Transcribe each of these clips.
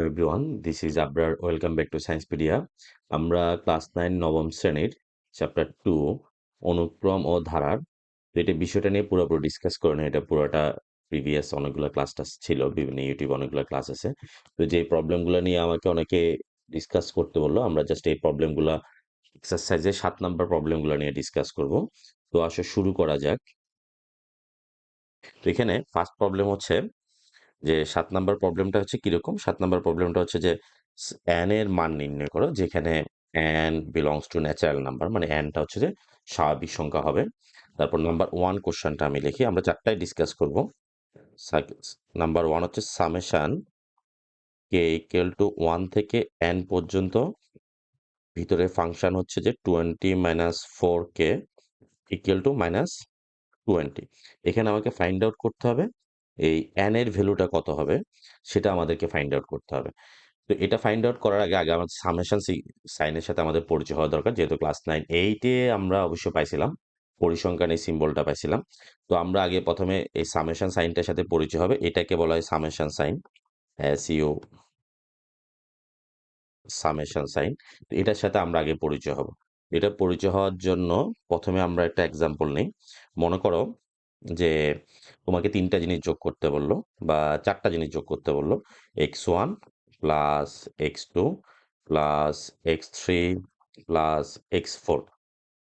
Hello everyone this is Abrar welcome back to Sciencepedia আমরা class nine নবম শ্রেণির chapter two অনুক্রম ও ধারার। তো এটা বিষয়টা নিয়ে পুরোপুরি ডিসকাস করে না এটা পুরোটা প্রিভিয়াস অনেকগুলো ক্লাস টাস ছিল, বিভিন্ন ইউটিউব অনেকগুলো ক্লাস আছে তো যে প্রবলেমগুলো নিয়ে আমাকে অনেকে ডিসকাস করতে বলল, আমরা জাস্ট এই প্রবলেমগুলো এক্সারসাইজে সাত নাম্বার প্রবলেমগুলো নিয়ে ডিসকাস করব। তো আসলে শুরু করা যাক। এখানে ফার্স্ট প্রবলেম হচ্ছে যে সাত নাম্বার প্রবলেমটা হচ্ছে কীরকম? সাত নাম্বার প্রবলেমটা হচ্ছে যে অ্যান এর মান নির্ণয় করো, যেখানে n belongs to natural number মানে অ্যানটা হচ্ছে যে স্বাভাবিক সংখ্যা হবে। তারপর নাম্বার ওয়ান কোশ্চেনটা আমি লিখি, আমরা চারটায় ডিসকাস করব। নাম্বার ওয়ান হচ্ছে summation k equal to one থেকে এন পর্যন্ত, ভিতরে ফাংশন হচ্ছে যে twenty minus four k equal to minus twenty এখানে আমাকে ফাইন্ড আউট করতে হবে। এই এন এর ভ্যালুটা কত হবে, সেটা আমাদেরকে ফাইন্ড আউট করতে হবে। তো এটা ফাইন্ড আউট করার আগে আগে আমাদের সামেশন সাইনের সাথে আমাদের পরিচয় হওয়া দরকার। যেহেতু ক্লাস নাইন এইটে আমরা অবশ্য পাইছিলাম, পরিসংখ্যান এই সিম্বলটা পাইছিলাম। তো আমরা আগে প্রথমে এই সামেশন সাইনটার সাথে পরিচয় হবে। এটাকে বলা হয় summation sign you summation sign তো এটার সাথে আমরা আগে পরিচয় হব। এটা পরিচয় হওয়ার জন্য প্রথমে আমরা একটা এক্সাম্পল নিই। মনে করো যে তোমাকে তিনটা জিনিস যোগ করতে বলল বা চারটা জিনিস যোগ করতে বলল। X one plus x two plus x three plus x four.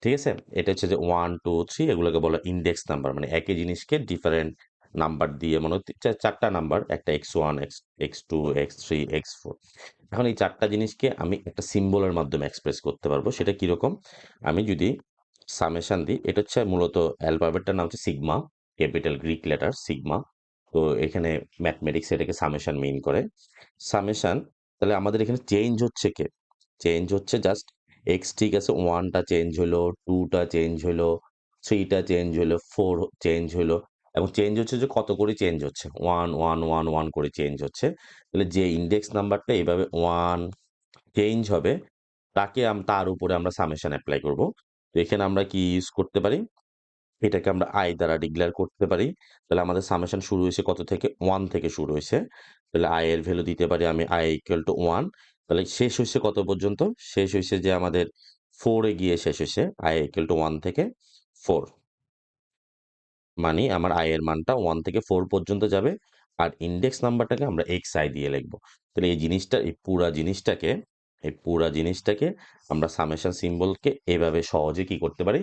ঠিক আছে? এটা হচ্ছে যে ওয়ান, টু, থ্রি এগুলোকে বলা ইন্ডেক্স নাম্বার মানে একই জিনিসকে ডিফারেন্ট নাম্বার দিয়ে মনে হচ্ছে চারটা নাম্বার একটা x one, x x two, x three, x four. এখন এই চারটা জিনিসকে আমি একটা সিম্বলের মাধ্যমে এক্সপ্রেস করতে পারব। সেটা কীরকম? আমি যদি সামেশান দিই এটা হচ্ছে মূলত অ্যালফাবেটটার নাম হচ্ছে sigma, capital Greek letter sigma. তো এখানে ম্যাথমেটিক্স এটাকে সামেশান মিন করে। সামেশান, তাহলে আমাদের এখানে চেঞ্জ হচ্ছে কে? চেঞ্জ হচ্ছে জাস্ট এক্স ঠিক আছে ওয়ানটা চেঞ্জ হলো টুটা চেঞ্জ হলো থ্রিটা চেঞ্জ হলো ফোর চেঞ্জ হলো, এবং চেঞ্জ হচ্ছে যে কত করে চেঞ্জ হচ্ছে? ওয়ান ওয়ান ওয়ান ওয়ান করে চেঞ্জ হচ্ছে। তাহলে যে ইন্ডেক্স নাম্বারটা এইভাবে ওয়ান চেঞ্জ হবে, তাকে তার উপরে আমরা সামেশন অ্যাপ্লাই করব। তো এখানে আমরা কি ইউজ করতে পারি? এটাকে আমরা আই দ্বারা ডিক্লেয়ার করতে পারি। তাহলে আমাদের সামেশন শুরু হয়েছে কত থেকে? ওয়ান থেকে শুরু হয়েছে। তাহলে আই এর ভ্যালু দিতে পারি আমি আই ইকুয়াল টু ওয়ান তাহলে শেষ হয়েছে কত পর্যন্ত? শেষ হয়েছে যে আমাদের ফোরে গিয়ে শেষ হয়েছে। আই ইকুয়াল টু ওয়ান থেকে ফোর মানে আমার আই এর মানটা ওয়ান থেকে ফোর পর্যন্ত যাবে। আর ইন্ডেক্স নাম্বারটাকে আমরা এক্স আই দিয়ে লিখব। তাহলে এই জিনিসটা, এই পুরা জিনিসটাকে এই পুরা জিনিসটাকে আমরা সামেশন সিম্বলকে এভাবে সহজে কি করতে পারি?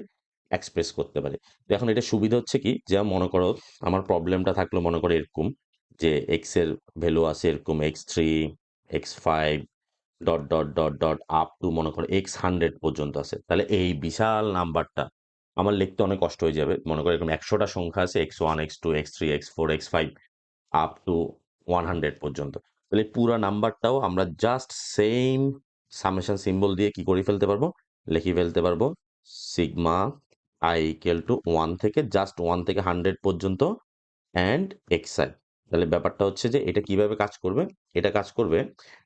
এক্সপ্রেস করতে পারি। তো এখন এটা সুবিধা হচ্ছে কি? যে মনে করো আমার প্রবলেমটা থাকল মনে করো এরকম যে এক্সের ভ্যালু আছে এরকম x three x five dot dot dot dot up to মনে করো এক্স হান্ড্রেড পর্যন্ত আছে। তাহলে এই বিশাল নাম্বারটা আমার লিখতে অনেক কষ্ট হয়ে যাবে। মনে করো এরকম একশোটা সংখ্যা আছে x one x two x three x four x five up to one hundred পর্যন্ত। তাহলে পুরো নাম্বারটাও আমরা জাস্ট সেম সামেশন সিম্বল দিয়ে কি করে ফেলতে পারব? লিখে ফেলতে পারব sigma i equal to one থেকে জাস্ট ওয়ান থেকে হান্ড্রেড পর্যন্ত অ্যান্ড এক্স আই তাহলে ব্যাপারটা হচ্ছে যে এটা কীভাবে কাজ করবে? এটা কাজ করবে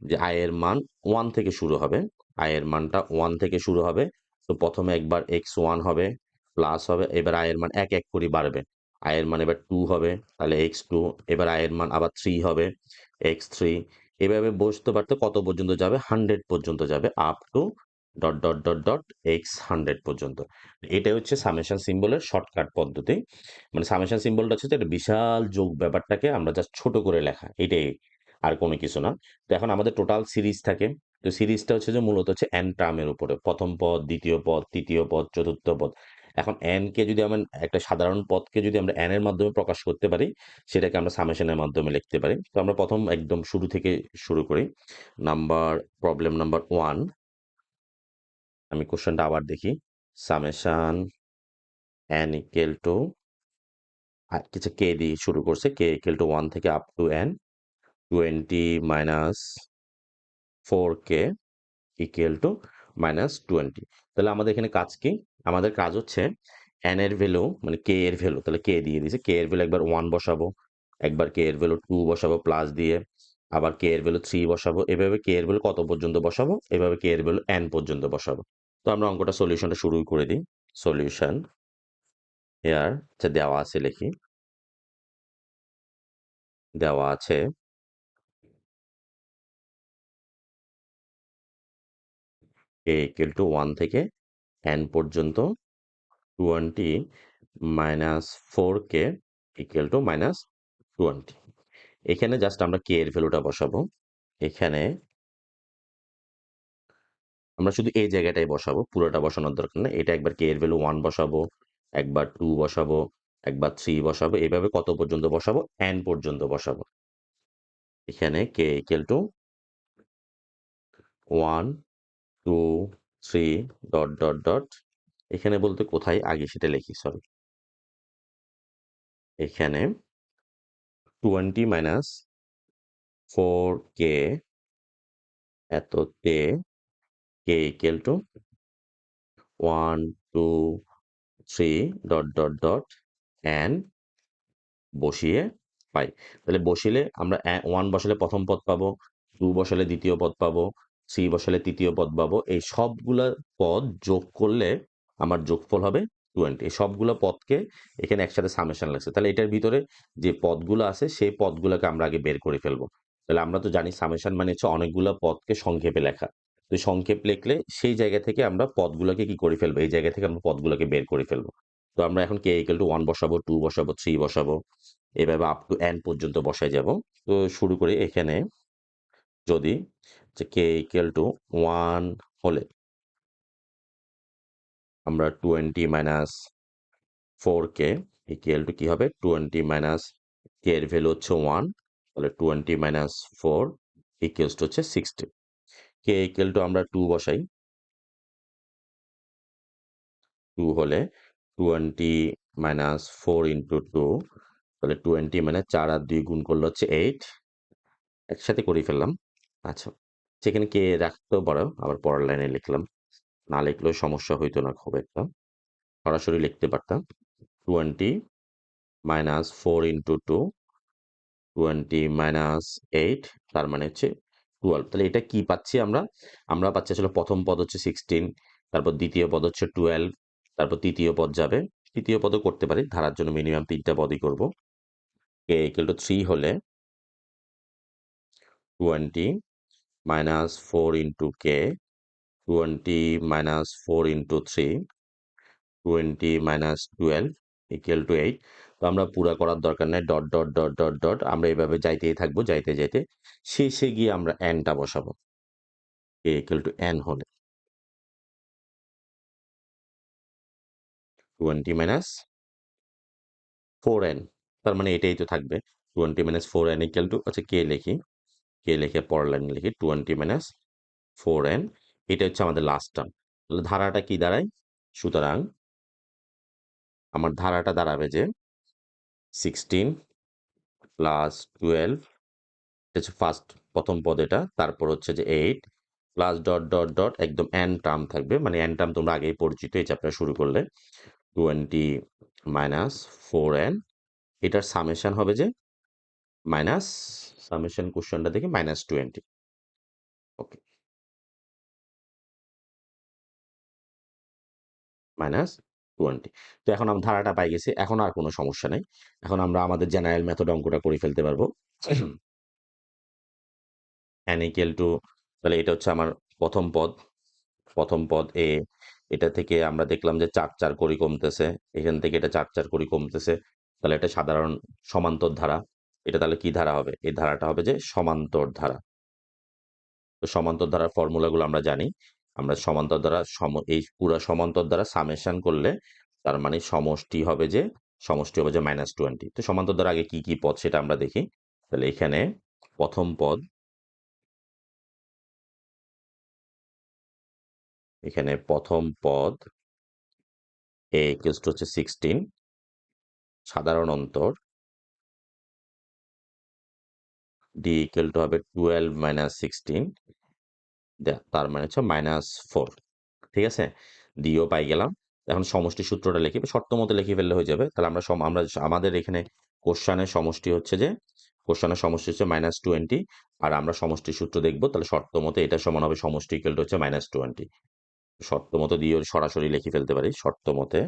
যে আয়ের মান ওয়ান থেকে শুরু হবে। আয়ের মানটা ওয়ান থেকে শুরু হবে। তো প্রথমে একবার এক্স ওয়ান হবে প্লাস হবে, এবার আয়ের মান এক এক করে বাড়বে। আয়ের মান এবার টু হবে, তাহলে এক্স টু এবার আয়ের মান আবার থ্রি হবে এক্স থ্রি এভাবে বসতে পারতে কত পর্যন্ত যাবে? হান্ড্রেড পর্যন্ত যাবে up to dot dot dot dot x hundred পর্যন্ত। এটাই হচ্ছে সামেশন সিম্বলের শর্টকাট পদ্ধতি। মানে সামেশন সিম্বলটা হচ্ছে একটা বিশাল যোগ ব্যাপারটাকে আমরা জাস্ট ছোট করে লেখা, এটাই আর কোনো কিছু না। তো এখন আমাদের টোটাল সিরিজ থাকে। তো সিরিজটা হচ্ছে যে মূলত হচ্ছে এন টার্মের উপরে। প্রথম পদ, দ্বিতীয় পদ, তৃতীয় পদ, চতুর্থ পদ। এখন এনকে যদি আমরা একটা সাধারণ পদকে যদি আমরা এন এর মাধ্যমে প্রকাশ করতে পারি, সেটাকে আমরা সামেশনের মাধ্যমে লিখতে পারি। তো আমরা প্রথম একদম শুরু থেকে শুরু করি। নাম্বার প্রবলেম নাম্বার ওয়ান আমি কোশ্চেনটা আবার দেখি। সামেশান এন ইকেল টু কিছু কে দিয়ে শুরু করছে। কে ইকেল টু ওয়ান থেকে up to n twenty minus four k equal to minus twenty তাহলে আমাদের এখানে কাজ কি? আমাদের কাজ হচ্ছে এন এর ভ্যালু মানে কে এর ভ্যালু তাহলে কে দিয়ে দিয়েছে। কে এর ভ্যালু একবার ওয়ান বসাবো, একবার কে এর ভ্যালু টু বসাবো প্লাস দিয়ে, আবার কে এর ভ্যালু থ্রি বসাবো। এভাবে কে এর ভ্যালু কত পর্যন্ত বসাবো? এভাবে কে এর ভ্যালু এন পর্যন্ত বসাবো। তো আমরা অঙ্কটা সলিউশনটা শুরু করে দিই। সলিউশন এয়ার যা দেওয়া আছে লিখি। দেওয়া আছে কে ইকুয়াল টু ওয়ান থেকে এন পর্যন্ত twenty minus four k equal to minus twenty এখানে জাস্ট আমরা কে এর ভ্যালুটা বসাবো। এখানে আমরা শুধু এই জায়গাটাই বসাবো, পুরোটা বসানোর দরকার নেই। এটা একবার কে এর ভ্যালু ওয়ান বসাবো, একবার টু বসাবো, একবার থ্রি বসাবো এভাবে কত পর্যন্ত বসাবো? এন পর্যন্ত বসাবো। এখানে k equal to one two three dot dot dot এখানে বলতে কোথায়? আগে সেটা লিখি সরি এখানে twenty minus four k এততে k equal to one two three dot dot dot n বসিয়ে পাই। তাহলে বসিলে আমরা ওয়ান বসালে প্রথম পদ পাবো টু বসালে দ্বিতীয় পদ পাবো থ্রি বসালে তৃতীয় পদ পাবো। এই সবগুলা পদ যোগ করলে আমার যোগফল হবে টোয়েন্টি এই সবগুলো পদকে এখানে একসাথে সামেশন লাগছে। তাহলে এটার ভিতরে যে পদগুলো আছে, সেই পদগুলোকে আমরা আগে বের করে ফেলব। তাহলে আমরা তো জানি সামেশন মানে হচ্ছে অনেকগুলো পদকে সংক্ষেপে লেখা। তো সংক্ষেপ লিখলে সেই জায়গা থেকে আমরা পদগুলোকে কি করে ফেলব? এই জায়গা থেকে আমরা পদগুলোকে বের করে ফেলব। তো আমরা এখন কে ইকুয়াল টু ওয়ান বসাবো টু বসাবো থ্রি বসাবো, এভাবে আপ টু এন পর্যন্ত বসায় যাব। তো শুরু করে এখানে। যদি যে কে ইকুয়াল টু ওয়ান হলে। আমরা twenty minus four k equal to কী হবে? টোয়েন্টি মাইনাস কে এর ভ্যালু হচ্ছে ওয়ান তাহলে twenty minus four equals to হচ্ছে সিক্সটি কে ইকুয়াল টু আমরা টু বসাই। টু হলে twenty minus four into two তাহলে টোয়েন্টি মানে চার আর দুই গুণ করলে হচ্ছে এইট একসাথে করে ফেললাম। আচ্ছা। সেখানে কে রাখতেও পারো আবার পরের লাইনে লিখলাম। না লিখলেও সমস্যা হইতো না খুব একটা। সরাসরি লিখতে পারতাম। Twenty minus four into two twenty minus eight তার মানে হচ্ছে টুয়েলভ তাহলে এটা কি পাচ্ছি আমরা? আমরা পাচ্ছি আসলে প্রথম পদ হচ্ছে সিক্সটিন তারপর দ্বিতীয় পদ হচ্ছে টুয়েলভ তারপর তৃতীয় পদ যাবে। তৃতীয় পদও করতে পারি। ধারার জন্য মিনিমাম তিনটা পদই করব। কে ইকুয়াল টু থ্রি হলে twenty minus four into k twenty minus four into three twenty minus twelve equal to eight তো আমরা পুরা করার দরকার নেই dot dot dot dot dot আমরা এইভাবে যাইতেই থাকব, যাইতে যাইতে শেষে গিয়ে আমরা এনটা বসাবো। কে ইকুয়াল টু এন হলে। টোয়েন্টি মাইনাস ফোর এন তার মানে এটাই তো থাকবে। Twenty minus four n equal to আচ্ছা কে লিখি। কে লিখে পরের লাইন লিখি টোয়েন্টি মাইনাস ফোর এন এটা হচ্ছে আমাদের লাস্ট টার্ম তাহলে ধারাটা কি দাঁড়ায়? সুতরাং আমার ধারাটা দাঁড়াবে যে সিক্সটিন প্লাস টুয়েলভ এটা হচ্ছে ফার্স্ট প্রথম পদ এটা, তারপর হচ্ছে যে eight plus dot dot dot একদম এন টার্ম থাকবে মানে এন টার্ম তোমরা আগেই পরিচিত এই চ্যাপ্টার শুরু করলে টোয়েন্টি মাইনাস ফোর এন এটার সামেশন হবে যে মাইনাস সামেশন কোশ্চেনটা দেখে minus twenty okay minus twenty তো এখন আমরা ধারাটা পাই গেছি, এখন আর কোনো সমস্যা নেই। এখন আমরা আমাদের জেনারেল মেথড অঙ্কটা করে ফেলতে পারব। ইকুয়াল টু তাহলে এটা হচ্ছে আমার প্রথম পদ। প্রথম পদ এ এটা থেকে আমরা দেখলাম যে চার চার করি কমতেছে। এখান থেকে এটা চার চার করি কমতেছে। তাহলে এটা সাধারণ সমান্তর ধারা। এটা তাহলে কি ধারা হবে? এই ধারাটা হবে যে সমান্তর ধারা। তো সমান্তর ধারার ফর্মুলাগুলো আমরা জানি। আমরা সমান্তর দ্বারা সম, এই পুরো সমান্তর দ্বারা সামেশন করলে তার মানে সমষ্টি হবে যে, সমষ্টি হবে যে মাইনাস টোয়েন্টি তো সমান্তর দ্বারা আগে কি কি পদ সেটা আমরা দেখি। তাহলে এখানে প্রথম পদ, এখানে প্রথম পদ এ ইকুয়ালস টু হচ্ছে সিক্সটিন সাধারণ অন্তর ডি ইকুয়াল টু হবে টুয়েলভ মাইনাস সিক্সটিন তার মানে হচ্ছে মাইনাস ফোর ঠিক আছে? ডিও পাই গেলাম। এখন সমষ্টি সূত্রটা লিখি, শর্ত মতো লিখে ফেললে হয়ে যাবে। তাহলে আমরা আমরা আমাদের এখানে কোশ্চানের সমষ্টি হচ্ছে যে, কোশ্চানের সমষ্টি হচ্ছে মাইনাস টোয়েন্টি আর আমরা সমষ্টি সূত্র দেখব, তাহলে শর্ত মতো এটা সমান হবে সমষ্টি ইকুয়াল হচ্ছে মাইনাস টোয়েন্টি শর্ত মতো দিয়ে সরাসরি লিখে ফেলতে পারি, শর্ত মতে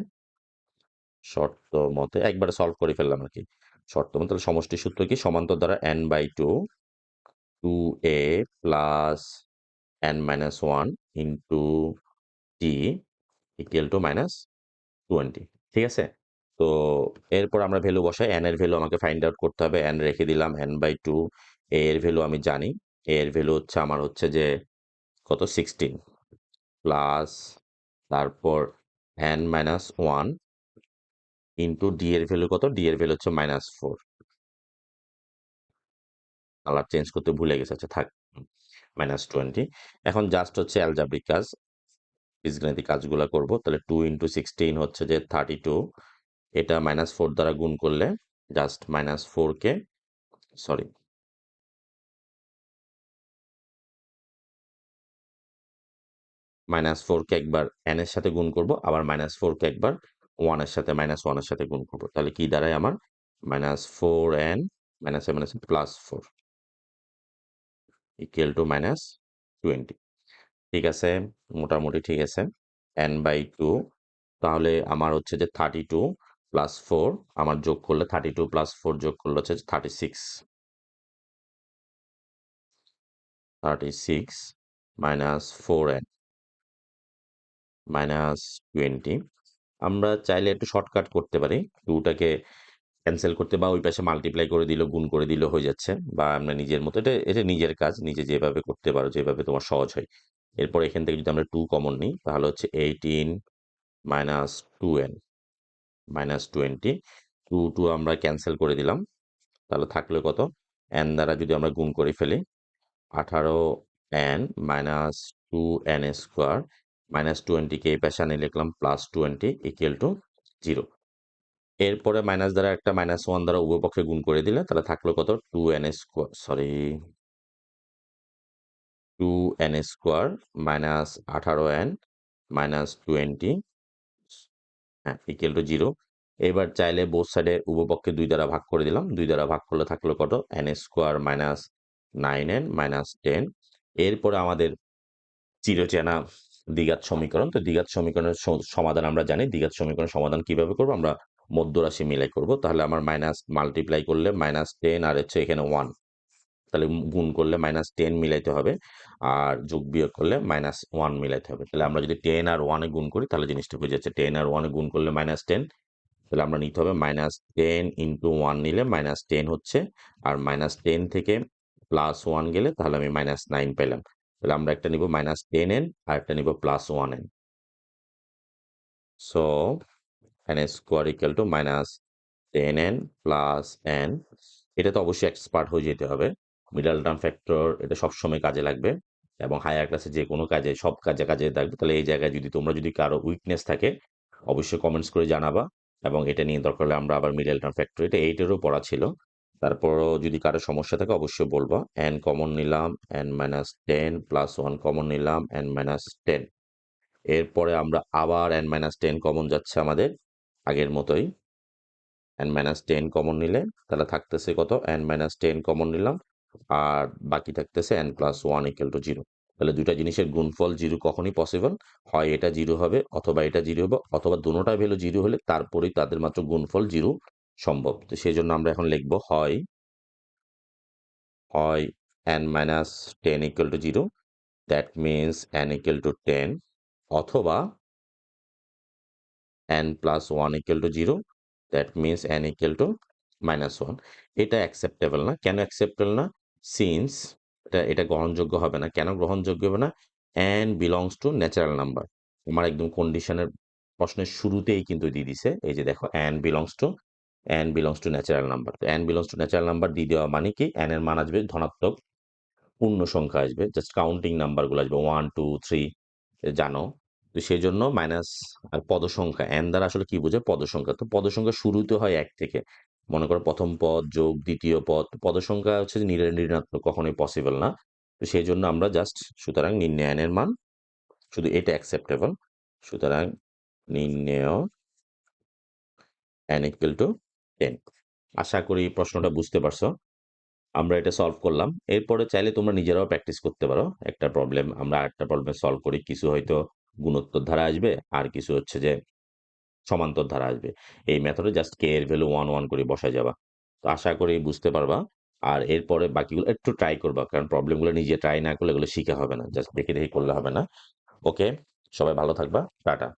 শর্ত মতে একবারে সলভ করে ফেললাম আর কি শর্ত মতে তাহলে সমষ্টি সূত্র কি? সমান্তর দ্বারা n by two two a plus n minus one into t equal to minus twenty ঠিক আছে? তো এরপর আমরা ভ্যালু বসাই এন এর ভ্যালু আমাকে ফাইন্ড আউট করতে হবে এন রেখে দিলাম এন বাই টু এ এর ভ্যালু আমি জানি এ এর ভ্যালু হচ্ছে আমার হচ্ছে যে কত? সিক্সটিন প্লাস তারপর N minus one into D এর ভ্যালু কত? ডি এর ভ্যালু হচ্ছে মাইনাস ফোর কালার চেঞ্জ করতে ভুলে গেছে আচ্ছা থাক। মাইনাস টোয়েন্টি এখন জাস্ট হচ্ছে অ্যালজাব্রিক কাজ, বীজগণিতিক কাজগুলো করব। তাহলে টু ইন্টু সিক্সটিন হচ্ছে যে থার্টি টু এটা মাইনাস ফোর দ্বারা গুণ করলে জাস্ট মাইনাস ফোরকে সরি মাইনাস ফোরকে একবার এন এর সাথে গুণ করব, আবার মাইনাস ফোরকে একবার ওয়ানের সাথে মাইনাস ওয়ানের সাথে গুণ করব। তাহলে কি দাঁড়ায় আমার? Minus four n minus a minus plus four equal to minus twenty ঠিক আছে? মোটামুটি ঠিক আছে? এন বাই টু তাহলে আমার হচ্ছে যে থার্টি টু প্লাস ফোর আমার যোগ করলে থার্টি টু প্লাস ফোর যোগ করলে হচ্ছে thirty six thirty six minus four n minus twenty আমরা চাইলে একটু শর্টকাট করতে পারি। টুটাকে ক্যান্সেল করতে বা ওই পাশে মাল্টিপ্লাই করে দিল, গুণ করে দিল হয়ে যাচ্ছে বা আমরা নিজের মতো, এটা এটা নিজের কাজ, নিজে যেভাবে করতে পারো, যেভাবে তোমার সহজ হয়। এরপর এখান থেকে যদি আমরা টু কমন নিই, তাহলে হচ্ছে eighteen minus two n minus twenty two two আমরা ক্যান্সেল করে দিলাম। তাহলে থাকলে কত? এন দ্বারা যদি আমরা গুণ করে ফেলি, আঠারো n minus two n square minus টোয়েন্টিকে এই পাশে আনি লিখলাম plus twenty equal to zero এরপরে মাইনাস দ্বারা একটা মাইনাস ওয়ান দ্বারা উভয় পক্ষে গুণ করে দিলে তাহলে থাকল কত? Two n square sorry two n square minus আঠারো এন মাইনাস টোয়েন্টি হ্যাঁ ইকুয়াল টু জিরো এবার চাইলে বোথ সাইডে উভপক্ষে দুই দ্বারা ভাগ করে দিলাম। দুই দ্বারা ভাগ করলে থাকল কত? N square minus nine n minus ten এরপরে আমাদের চিরচেনা দ্বিঘাত সমীকরণ। তো দ্বিঘাত সমীকরণের সমাধান আমরা জানি। দ্বিঘাত সমীকরণের সমাধান কীভাবে করব? আমরা মধ্যরাশি মিলাই করব। তাহলে আমার মাইনাস মাল্টিপ্লাই করলে মাইনাস টেন আর হচ্ছে এখানে ওয়ান তাহলে গুণ করলে মাইনাস টেন মিলাইতে হবে। আর যোগ বিয়োগ করলে মাইনাস ওয়ান মিলাইতে হবে। তাহলে আমরা যদি টেন আর ওয়ানে গুণ করি, তাহলে জিনিসটা হয়ে যাচ্ছে টেন আর ওয়ানে গুণ করলে মাইনাস টেন তাহলে আমরা নিতে হবে মাইনাস টেন ইন্টু ওয়ান নিলে মাইনাস টেন হচ্ছে। আর মাইনাস টেন থেকে প্লাস ওয়ান গেলে তাহলে আমি মাইনাস নাইন পেলাম। তাহলে আমরা একটা নিব মাইনাস টেন এন আর একটা নিব plus one n so n square equal to minus ten n plus n এটা তো অবশ্যই এক্সপার্ট হয়ে যেতে হবে। মিডল টার্ম ফ্যাক্টর এটা সবসময় কাজে লাগবে এবং হায়ার ক্লাসে যে কোনো কাজে, সব কাজে কাজে থাকবে তাহলে এই জায়গায় যদি তোমরা যদি কারও উইকনেস থাকে, অবশ্যই কমেন্টস করে জানাবা এবং এটা নিয়ে দরকার হলে আমরা আবার মিডল টার্ম ফ্যাক্টর এটা এইটেরও পড়া ছিল। তারপরও যদি কারও সমস্যা থাকে, অবশ্যই বলব। এন কমন নিলাম n minus ten plus one common নিলাম এন মাইনাস টেন এরপরে আমরা আবার এন মাইনাস টেন কমন যাচ্ছে আমাদের আগের মতোই। এন মাইনাস টেন কমন নিলে তাহলে থাকতেছে কত? এন মাইনাস টেন কমন নিলাম, আর বাকি থাকতেছে n plus one equal to zero তাহলে দুইটা জিনিসের গুণফল জিরো কখনই পসিবল হয় এটা জিরো হবে, অথবা এটা জিরো হবে, অথবা দুটোটা ভ্যালু জিরো হলে তারপরেই তাদের মাত্র গুণফল জিরো সম্ভব। তো সেই জন্য আমরা এখন লিখব হয় হয় n minus ten equal to zero that means n equal to ten অথবা n plus one equal to zero that means n equal to minus one এটা অ্যাকসেপ্টেবল না। কেন অ্যাকসেপ্টেবল না? সিন্স এটা এটা গ্রহণযোগ্য হবে না। কেন গ্রহণযোগ্য হবে না? N belongs to natural number আমার একদম কন্ডিশনের প্রশ্নের শুরুতেই কিন্তু দিয়ে দিছে। এই যে দেখো n belongs to n belongs to natural number তো n belongs to natural number দিয়ে দেওয়া মানে কি? অ্যান এর মান আসবে ধনাত্মক পূর্ণ সংখ্যা আসবে। জাস্ট কাউন্টিং নাম্বারগুলো আসবে। ওয়ান টু থ্রি জানো? তো সেই জন্য মাইনাস আর পদসংখ্যা এন দ্বারা আসলে কি বোঝে পদসংখ্যা। তো পদসংখ্যা শুরুতে হয় এক থেকে। মনে করো প্রথম পদ যোগ দ্বিতীয় পদ। পদসংখ্যা হচ্ছে ঋণাত্মক, কখনোই পসিবল না। তো সেই জন্য আমরা জাস্ট সুতরাং নির্ণয় এনের মান, শুধু এটা অ্যাকসেপ্টেবল সুতরাং নির্ণয় এন ইকুয়াল টু টেন আশা করি প্রশ্নটা বুঝতে পারছ আমরা এটা সলভ করলাম এরপরে চাইলে তোমরা নিজেরাও প্র্যাকটিস করতে পারো একটা প্রবলেম আমরা একটা প্রবলেম সলভ করি কিছু হয়তো গুণোত্তর ধারা আসবে আর কিছু হচ্ছে যে সমান্তর ধারা আসবে এই মেথডে জাস্ট কে এর ভ্যালু ওয়ান ওয়ান করে বসা যাবা তো আশা করি বুঝতে পারবা আর এরপরে বাকিগুলো একটু ট্রাই করবা। কারণ প্রবলেমগুলো নিজে ট্রাই না করলে এগুলো শিখা হবে না। জাস্ট দেখে, দেখে করলে হবে না। ওকে, সবাই ভালো থাকবা। টাটা।